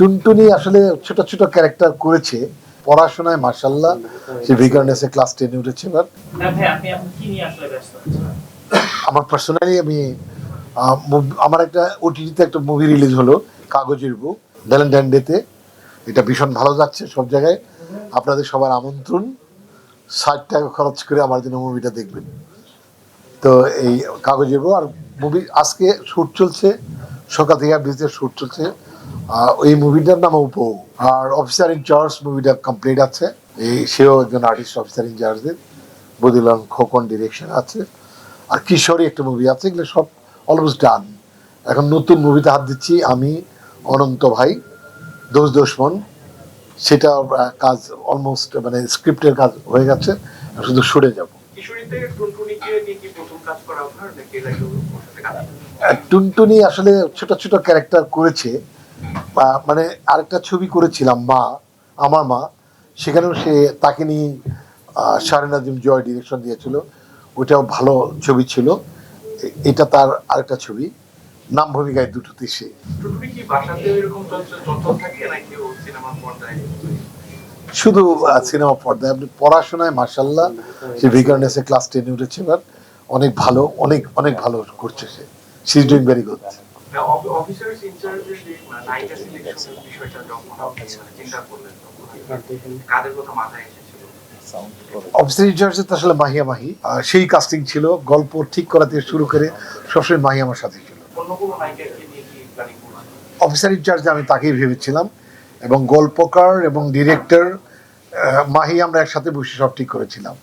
টুনটুনি আসলে ছোট ছোট ক্যারেক্টার করেছে। পড়াশোনায় মার্শাল্লাহ সে ভিকারনেসে ক্লাস টেনে উঠেছে এবার? আমার পার্সোনালি আমি আমার একটা ওটিটিতে একটা মুভি রিলিজ হলো কাগজের বুক ভ্যালেন্টাইন ডেতে এটা ভীষণ ভালো যাচ্ছে সব জায়গায়। আপনাদের সবার আমন্ত্রণ। ষাট টাকা খরচ করে আমার জন্য মুভিটা দেখবেন। তো এই কাগজের বউ আর মুভি আজকে শ্যুট চলছে সকাল থেকে বিজনেস শ্যুট চলছে। ওই মুভিটার নাম উপো আর অফিসার ইনচার্জ মুভিটা কমপ্লিট আছে। এই সেও একজন আর্টিস্ট অফিসার ইন ইনচার্জের বদিলাম খোকন ডিরেকশন আছে। আর কিশোরী একটা মুভি আছে, এগুলো সব অলমোস্ট ডান এখন নতুন মুভিতে হাত দিচ্ছি আমি, অনন্ত ভাই, দোষ দোষমন সেটা কাজ অলমোস্ট মানে স্ক্রিপ্টের কাজ হয়ে গেছে। শুধু সরে যাব। কিশোরীতে টুনটুনিকে নিয়ে কি প্রথম কাজ করা আপনার নাকি? আহ, টুনটুনি আসলে ছোট ছোট ক্যারেক্টার করেছে। বা মানে আরেকটা ছবি করেছিলাম মা আমার মা। সেখানেও সে তাকে নিয়ে আহ, শাহরিন নাজিম জয় ডিরেকশন দিয়েছিল। ওটাও ভালো ছবি ছিল। এটা তার আরেকটা ছবি। নাম ভূমিকায় দুটোতে সে। শুধু সিনেমা পর্দায় আপনি পড়াশোনায় মার্শাল্লাহ সে ভিকারনেসে ক্লাস টেনে উঠেছে এবার অনেক ভালো অনেক অনেক ভালো করছে সে। She is doing very good officer ইনচার্জে তো আসলে মাহিয়া মাহি সেই কাস্টিং ছিল গল্প ঠিক করা থেকে শুরু করে সবসময় মাহি আমার সাথে ছিল। অন্য কোনো নায়িকাকে নিয়ে কি প্ল্যানিং করছেন? অফিসার ইনচার্জে আমি তাকেই ভেবেছিলাম এবং গল্পকার এবং ডিরেক্টর মাহি আমরা একসাথে বসে সব ঠিক করেছিলাম।